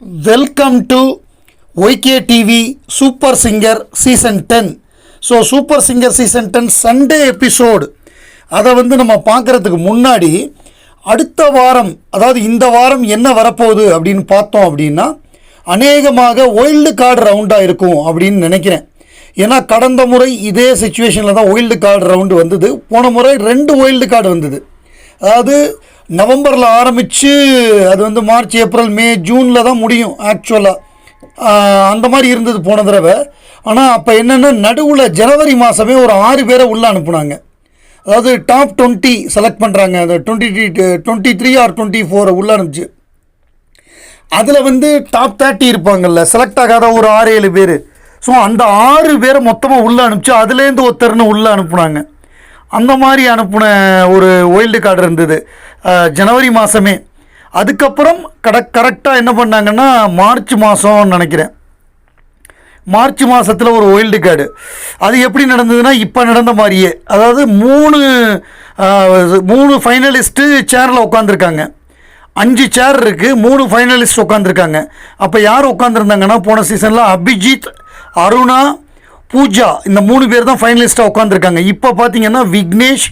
Welcome to YK TV super singer season ten so super singer season ten Sunday episode அதை வந்து நம்ம பார்க்குறதுக்கு முன்னாடி அடுத்த வாரம் அதாவது இந்த வாரம் என்ன வரப்போகுது அப்படின்னு பார்த்தோம் அப்படின்னா அநேகமாக ஒயில்டு கார்டு ரவுண்டாக இருக்கும் அப்படின்னு நினைக்கிறேன். ஏன்னா கடந்த முறை இதே சுச்சுவேஷனில் தான் ஒயில்டு கார்டு ரவுண்டு வந்தது. போன முறை ரெண்டு ஒயில்டு கார்டு வந்தது. அதாவது நவம்பரில் ஆரம்பித்து அது வந்து மார்ச் ஏப்ரல் மே ஜூனில் தான் முடியும் ஆக்சுவலாக அந்த மாதிரி இருந்தது போன தடவை. ஆனால் அப்போ என்னென்னா நடுவில் ஜனவரி மாதமே ஒரு ஆறு பேரை உள்ளே அனுப்புனாங்க. அதாவது டாப் டுவெண்ட்டி செலக்ட் பண்ணுறாங்க அந்த twenty twenty three or twenty ஃபோரை உள்ளே அனுப்பிச்சு. அதில் வந்து டாப் தேர்ட்டி இருப்பாங்கல்ல செலக்ட் ஆகாத ஒரு ஆறு ஏழு பேர். ஸோ அந்த ஆறு பேரை மொத்தமாக உள்ளே அனுப்பிச்சு அதுலேருந்து ஒருத்தர்னு உள்ளே அனுப்புனாங்க. அந்த மாதிரி அனுப்புன ஒரு ஒயில்டு கார்டு இருந்தது. ஜனவரி மாதமே அதுக்கப்புறம் கட கரெக்டாக என்ன பண்ணாங்கன்னா மார்ச் மாதம்னு நினைக்கிறேன். மார்ச் மாதத்தில் ஒரு ஒயில்டு கார்டு அது எப்படி நடந்ததுன்னா இப்போ நடந்த மாதிரியே. அதாவது மூணு மூணு ஃபைனலிஸ்ட்டு சேரில் உட்காந்துருக்காங்க அஞ்சு சேர் இருக்குது மூணு ஃபைனலிஸ்ட் உட்காந்துருக்காங்க அப்போ யார் உட்காந்துருந்தாங்கன்னா போன சீசனில் அபிஜித் அருணா பூஜா இந்த மூணு பேர் தான் ஃபைனலிஸ்ட்டாக உட்காந்துருக்காங்க இப்போ பார்த்தீங்கன்னா விக்னேஷ்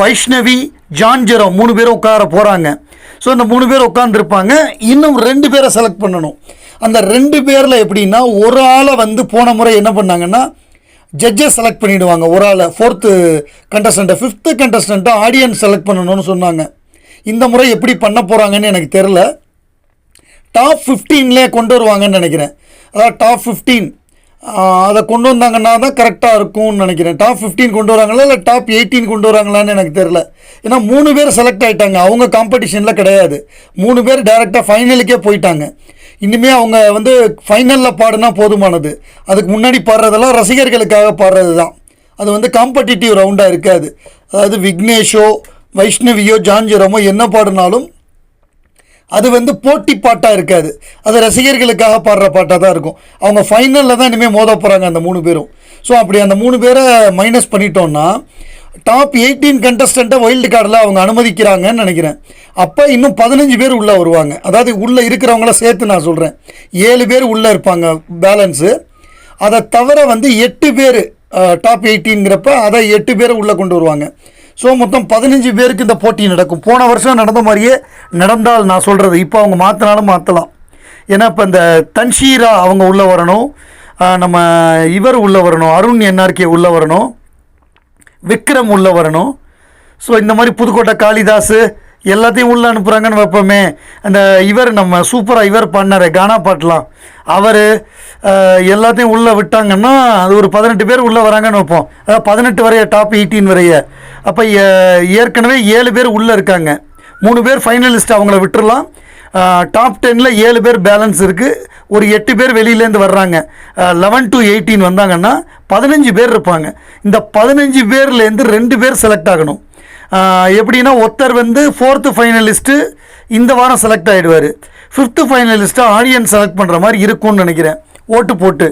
வைஷ்ணவி ஜான்ஜரோ மூணு பேரும் உட்கார போகிறாங்க ஸோ இந்த மூணு பேர் உட்காந்துருப்பாங்க இன்னும் ரெண்டு பேரை செலக்ட் பண்ணணும். அந்த ரெண்டு பேரில் எப்படின்னா ஒரு ஆளை வந்து போன முறை என்ன பண்ணாங்கன்னா ஜட்ஜை செலக்ட் பண்ணிவிடுவாங்க ஒரு ஆளை ஃபோர்த்து கண்டஸ்டண்ட்டை ஃபிஃப்த்து கண்டஸ்டண்ட்டை ஆடியன்ஸ் செலக்ட் பண்ணணும்னு சொன்னாங்க. இந்த முறை எப்படி பண்ண போகிறாங்கன்னு எனக்கு தெரில டாப் ஃபிஃப்டீன்லேயே கொண்டு வருவாங்கன்னு நினைக்கிறேன். அதாவது டாப் ஃபிஃப்டீன் அதை கொண்டு வந்தாங்கன்னா தான் கரெக்டாக இருக்கும்னு நினைக்கிறேன். டாப் ஃபிஃப்டீன் கொண்டு வராங்களா இல்லை டாப் எயிட்டீன் கொண்டு வராங்களான்னு எனக்கு தெரில ஏன்னா மூணு பேர் செலக்ட் ஆகிட்டாங்க அவங்க காம்படிஷனில் கிடையாது. மூணு பேர் டைரெக்டாக ஃபைனலுக்கே போயிட்டாங்க. இனிமேல் அவங்க வந்து ஃபைனலில் பாடுனா போதுமானது. அதுக்கு முன்னாடி பாடுறதெல்லாம் ரசிகர்களுக்காக பாடுறது தான் அது வந்து காம்படிட்டிவ் ரவுண்டாக இருக்காது. அதாவது விக்னேஷோ வைஷ்ணவியோ ஜான்ஜிரமோ என்ன பாடினாலும் அது வந்து போட்டி பாட்டாக இருக்காது. அது ரசிகர்களுக்காக பாடுற பாட்டாக தான் இருக்கும். அவங்க ஃபைனலில் தான் இனிமேல் மோத போகிறாங்க அந்த மூணு பேரும். ஸோ அப்படி அந்த மூணு பேரை மைனஸ் பண்ணிட்டோம்னா டாப் எயிட்டீன் கண்டஸ்டண்ட்டை வைல்டு கார்டில் அவங்க அனுமதிக்கிறாங்கன்னு நினைக்கிறேன். அப்போ இன்னும் பதினஞ்சு பேர் உள்ளே வருவாங்க. அதாவது உள்ளே இருக்கிறவங்கள சேர்த்து நான் சொல்கிறேன் ஏழு பேர் உள்ளே இருப்பாங்க பேலன்ஸு அதை தவிர வந்து எட்டு பேர் டாப் எயிட்டீன்கிறப்ப அதை எட்டு பேர் உள்ளே கொண்டு வருவாங்க. ஸோ மொத்தம் பதினஞ்சு பேருக்கு இந்த போட்டி நடக்கும். போன வருஷம் நடந்த மாதிரியே நடந்தால் நான் சொல்கிறது இப்போ அவங்க மாற்றினாலும் மாற்றலாம் ஏன்னா இப்போ இந்த தன்ஷீரா அவங்க உள்ளே வரணும். நம்ம இவர் உள்ளே வரணும். அருண் என்ஆர்கே உள்ளே வரணும். விக்ரம் உள்ளே வரணும். ஸோ இந்த மாதிரி புதுக்கோட்டை காளிதாஸ் எல்லாத்தையும் உள்ளே அனுப்புகிறாங்கன்னு வைப்போமே. அந்த இவர் நம்ம சூப்பராக இவர் பண்ணார் கானா பாட்டெலாம். அவர் எல்லாத்தையும் உள்ளே விட்டாங்கன்னா அது ஒரு பதினெட்டு பேர் உள்ளே வராங்கன்னு வைப்போம். அதாவது பதினெட்டு வரைய டாப் எயிட்டீன் வரைய. அப்போ ஏற்கனவே ஏழு பேர் உள்ளே இருக்காங்க. மூணு பேர் ஃபைனலிஸ்ட் அவங்கள விட்டுடலாம் டாப் டென்னில் ஏழு பேர் பேலன்ஸ் இருக்குது ஒரு எட்டு பேர் வெளியிலேருந்து வர்றாங்க. லெவன் டு எயிட்டீன் வந்தாங்கன்னா பதினஞ்சு பேர் இருப்பாங்க. இந்த பதினஞ்சு பேர்லேருந்து ரெண்டு பேர் செலக்ட் ஆகணும். எப்படின்னா ஒருத்தர் வந்து ஃபோர்த்து ஃபைனலிஸ்ட்டு இந்த வாரம் செலக்ட் ஆகிடுவார் ஃபிஃப்த்து ஃபைனலிஸ்ட்டாக ஆடியன்ஸ் செலக்ட் பண்ணுற மாதிரி இருக்கும்னு நினைக்கிறேன். ஓட்டு போட்டு.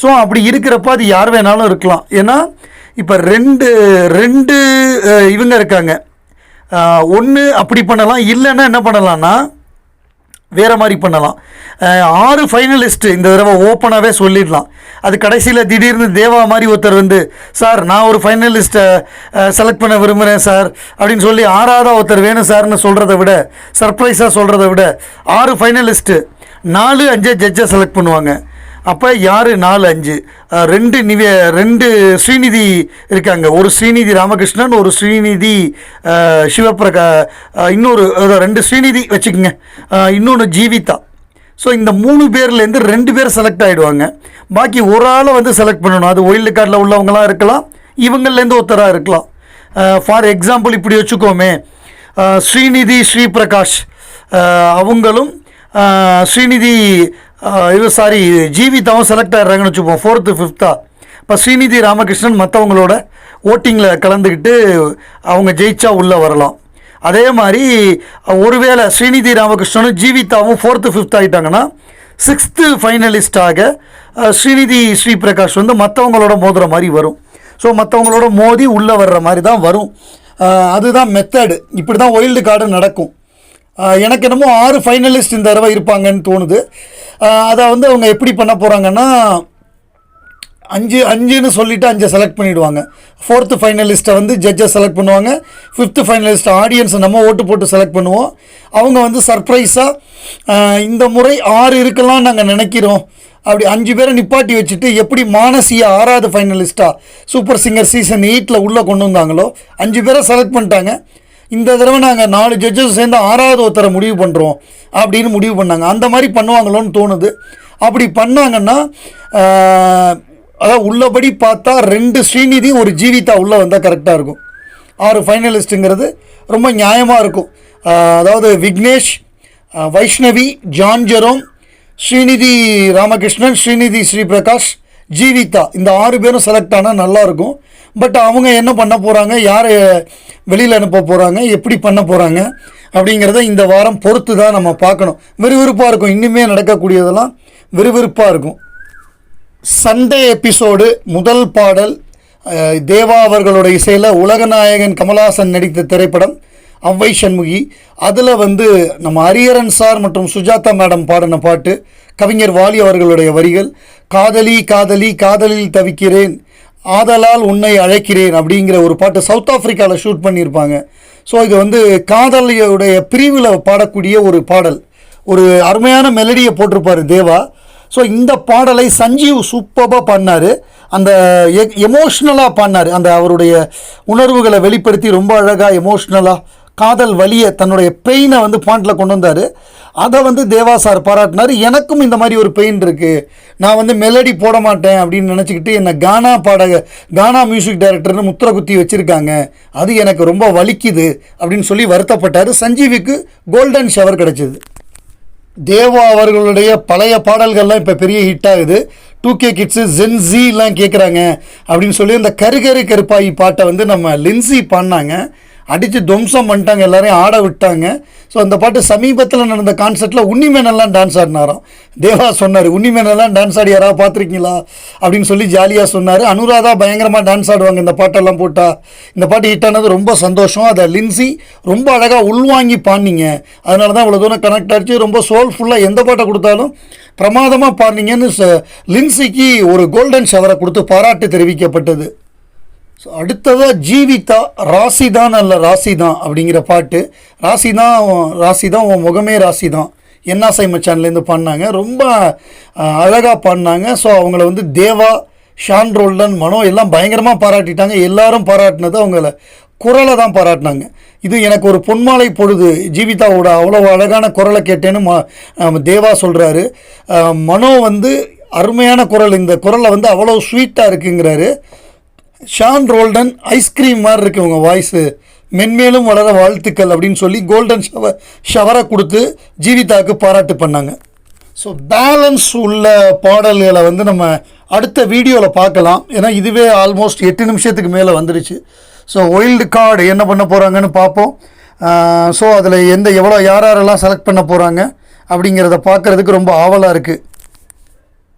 ஸோ அப்படி இருக்கிறப்ப அது யார் வேணாலும் இருக்கலாம். ஏன்னா இப்போ ரெண்டு ரெண்டு இவங்க இருக்காங்க. ஒன்று அப்படி பண்ணலாம் இல்லைன்னா என்ன பண்ணலான்னா வேறு மாதிரி பண்ணலாம். ஆறு ஃபைனலிஸ்ட்டு இந்த தடவை ஓப்பனாகவே சொல்லிடலாம். அது கடைசியில் திடீர்னு தேவா மாதிரி ஒருத்தர் வந்து சார் நான் ஒரு ஃபைனலிஸ்ட்டை செலக்ட் பண்ண விரும்புகிறேன் சார் அப்படின்னு சொல்லி ஆறாவதா ஒருத்தர் வேணும் சார்னு சொல்கிறத விட சர்ப்ரைஸாக சொல்கிறத விட ஆறு ஃபைனலிஸ்ட்டு நாலு அஞ்சு ஜட்ஜை செலக்ட் பண்ணுவாங்க. அப்போ யார்? நாலு அஞ்சு. ரெண்டு நிவே ரெண்டு ஸ்ரீநிதி இருக்காங்க. ஒரு ஸ்ரீநிதி ராமகிருஷ்ணன் ஒரு ஸ்ரீநிதி அஹ், சிவபிரகா இன்னொரு ரெண்டு ஸ்ரீநிதி வச்சுக்கோங்க. இன்னொன்று ஜீவிதா. ஸோ இந்த மூணு பேர்லேருந்து ரெண்டு பேர் செலக்ட் ஆகிடுவாங்க பாக்கி ஒரு ஆளை வந்து செலக்ட் பண்ணணும். அது ஒயில்டு கார்டில் உள்ளவங்களாம் இருக்கலாம். இவங்கள்லேருந்து ஒருத்தராக இருக்கலாம். ஃபார் எக்ஸாம்பிள் இப்படி வச்சுக்கோமே. ஸ்ரீநிதி ஸ்ரீபிரகாஷ். அவங்களும் ஸ்ரீநிதி இது சாரி ஜீவிதாவும் செலக்ட் ஆகிடுறாங்கன்னு வச்சுப்போம். ஃபோர்த்து ஃபிஃப்த்தா இப்போ ஸ்ரீநிதி ராமகிருஷ்ணன் மற்றவங்களோட ஓட்டிங்கில் கலந்துக்கிட்டு அவங்க ஜெயிச்சா உள்ளே வரலாம். அதே மாதிரி ஒருவேளை ஸ்ரீநிதி ராமகிருஷ்ணனும் ஜீவிதாவும் ஃபோர்த்து ஃபிஃப்த் ஆகிட்டாங்கன்னா சிக்ஸ்த்து ஃபைனலிஸ்டாக ஸ்ரீநிதி ஸ்ரீபிரகாஷ் வந்து மற்றவங்களோட மோதுகிற மாதிரி வரும். ஸோ மற்றவங்களோட மோதி உள்ளே வர்ற மாதிரி தான் வரும். அதுதான் மெத்தடு இப்படி தான் ஒயில்டு கார்டு நடக்கும். எனக்கு என்னமோ ஆறு ஃபைனலிஸ்ட் இந்த தடவை இருப்பாங்கன்னு தோணுது. அதை வந்து அவங்க எப்படி பண்ண போகிறாங்கன்னா அஞ்சு அஞ்சுன்னு சொல்லிட்டு அஞ்சை செலக்ட் பண்ணிவிடுவாங்க ஃபோர்த்து ஃபைனலிஸ்ட்டை வந்து ஜட்ஜை செலக்ட் பண்ணுவாங்க. ஃபிஃப்த்து ஃபைனலிஸ்ட் ஆடியன்ஸை நம்ம ஓட்டு போட்டு செலக்ட் பண்ணுவோம். அவங்க வந்து சர்ப்ரைஸாக இந்த முறை ஆறு இருக்கலாம் நாங்கள் நினைக்கிறோம். அப்படி அஞ்சு பேரை நிப்பாட்டி வச்சுட்டு எப்படி மானசிய ஆறாவது ஃபைனலிஸ்ட்டாக சூப்பர் சிங்கர் சீசன் எயிட்டில் உள்ளே கொண்டு வந்தாங்களோ அஞ்சு பேரை செலக்ட் பண்ணிட்டாங்க. இந்த தடவை நாங்கள் நாலு ஜட்ஜஸ் சேர்ந்து ஆறாவது ஒருத்தரை முடிவு பண்ணுறோம் அப்படின்னு முடிவு பண்ணாங்க. அந்த மாதிரி பண்ணுவாங்களோன்னு தோணுது. அப்படி பண்ணாங்கன்னா அதாவது உள்ளபடி பார்த்தா ரெண்டு ஸ்ரீநிதி ஒரு ஜீவிதா உள்ளே வந்தால் கரெக்டாக இருக்கும். ஆறு ஃபைனலிஸ்ட்டுங்கிறது ரொம்ப நியாயமாக இருக்கும். அதாவது விக்னேஷ் வைஷ்ணவி ஜான் ஜெரோம் ஸ்ரீநிதி ராமகிருஷ்ணன் ஸ்ரீநிதி ஸ்ரீபிரகாஷ் ஜீவிதா இந்த ஆறு பேரும் செலக்ட் ஆனால் நல்லாயிருக்கும் பட் அவங்க என்ன பண்ண போகிறாங்க யாரை வெளியில் அனுப்ப போகிறாங்க எப்படி பண்ண போகிறாங்க அப்படிங்கிறத இந்த வாரம் பொறுத்து தான் நம்ம பார்க்கணும். விறுவிறுப்பாக இருக்கும். இன்னுமே நடக்கக்கூடியதெல்லாம் விறுவிறுப்பாக இருக்கும். சண்டே எபிசோடு முதல் பாடல் தேவா அவர்களோட இசையில் உலகநாயகன் கமலஹாசன் நடித்த திரைப்படம். அவ்வை சண்முகி அதில் வந்து நம்ம ஹரியரன் சார் மற்றும் சுஜாதா மேடம் பாடின பாட்டு கவிஞர் வாலி அவர்களுடைய வரிகள் காதலி காதலி காதலில் தவிக்கிறேன் ஆதலால் உன்னை அழைக்கிறேன் அப்படிங்கிற ஒரு பாட்டு சவுத் ஆஃப்ரிக்காவில் ஷூட் பண்ணியிருப்பாங்க. ஸோ இது வந்து காதலியுடைய பிரிவில் பாடக்கூடிய ஒரு பாடல். ஒரு அருமையான மெலடியை போட்டிருப்பார் தேவா. ஸோ இந்த பாடலை சஞ்சீவ் சூப்பராக பாடினார். அந்த எமோஷ்னலாக பாடினார். அந்த அவருடைய உணர்வுகளை வெளிப்படுத்தி ரொம்ப அழகாக எமோஷ்னலாக காதல் வழியை தன்னுடைய பெயினை வந்து பாண்டில் கொண்டு வந்தார். அதை வந்து தேவா சார் பாராட்டினார். எனக்கும் இந்த மாதிரி ஒரு பெயின் இருக்குது நான் வந்து மெலடி போட மாட்டேன் அப்படின்னு நினச்சிக்கிட்டு என்னை கானா பாடக கானா மியூசிக் டைரக்டர்னு முத்திர குத்தி வச்சுருக்காங்க. அது எனக்கு ரொம்ப வலிக்குது அப்படின்னு சொல்லி வருத்தப்பட்டார். சஞ்சீவிக்கு கோல்டன் ஷவர் கிடச்சிது. தேவா அவர்களுடைய பழைய பாடல்கள்லாம் இப்போ பெரிய ஹிட் ஆகுது. டூ கே கிட்ஸு ஜென்ஸிலாம் கேட்குறாங்க அப்படின்னு சொல்லி அந்த கருகரு கருப்பாயி பாட்டை வந்து நம்ம லின்சி பாடினாங்க. அடித்து துவம்சம் பண்ணிட்டாங்க எல்லாரையும் ஆட விட்டாங்க. ஸோ அந்த பாட்டு சமீபத்தில் நடந்த கான்சர்ட்டில் உன்னிமேனெல்லாம் டான்ஸ் ஆடினாராம். தேவா சொன்னார் உன்னிமேனெல்லாம் டான்ஸ் ஆடி யாராவது பார்த்துருக்கீங்களா? அப்படின்னு சொல்லி ஜாலியாக சொன்னார். அனுராதா பயங்கரமாக டான்ஸ் ஆடுவாங்க இந்த பாட்டெல்லாம் போட்டால் இந்த பாட்டு ஹிட் ஆனது ரொம்ப சந்தோஷம். அதை லின்சி ரொம்ப அழகாக உள்வாங்கி பாடினீங்க. அதனால தான் இவ்வளோ தூரம் கனெக்ட் ஆச்சு. ரொம்ப சோல்ஃபுல்லாக எந்த பாட்டை கொடுத்தாலும் பிரமாதமாக பாடினீங்கன்னு லின்சிக்கு ஒரு கோல்டன் ஷவரை கொடுத்து பாராட்டு தெரிவிக்கப்பட்டது. ஸோ அடுத்ததாக ஜீவிதா ராசி தான் அல்ல ராசி தான் அப்படிங்கிற பாட்டு. ராசி தான் ராசி தான் உன் முகமே ராசி தான் என்னாசை மச்சான்லேருந்து பாடினாங்க ரொம்ப அழகாக பாடினாங்க ஸோ அவங்கள வந்து தேவா ஷான் ரோல்டன் மனோ எல்லாம் பயங்கரமாக பாராட்டிட்டாங்க. எல்லாரும் பாராட்டினது அவங்கள. குரலை தான் பாராட்டினாங்க. இது எனக்கு ஒரு பொன்மாலை பொழுது. ஜீவிதாவோட அவ்வளோ அழகான குரலை கேட்டேன்னு ம தேவா சொல்கிறாரு மனோ வந்து அருமையான குரல். இந்த குரலை வந்து அவ்வளோ ஸ்வீட்டாக இருக்குங்கிறாரு. ஷான் ரோல்டன் ஐஸ்கிரீம் மாதிரி இருக்கு உங்கள் வாய்ஸு மென்மேலும் வளர வாழ்த்துக்கள் அப்படின்னு சொல்லி கோல்டன் ஷவர் ஷவரை கொடுத்து ஜீவிதாவுக்கு பாராட்டு பண்ணாங்க. ஸோ பேலன்ஸ் உள்ள பாடல்களை வந்து நம்ம அடுத்த வீடியோவில் பார்க்கலாம். ஏன்னா இதுவே ஆல்மோஸ்ட் எட்டு நிமிஷத்துக்கு மேலே வந்துடுச்சு. ஸோ ஒயில்டு கார்டு என்ன பண்ண போகிறாங்கன்னு பார்ப்போம். ஸோ அதில் எந்த எவ்வளோ யார் யாரெல்லாம் செலக்ட் பண்ண போகிறாங்க அப்படிங்கிறத பார்க்குறதுக்கு ரொம்ப ஆவலாக இருக்குது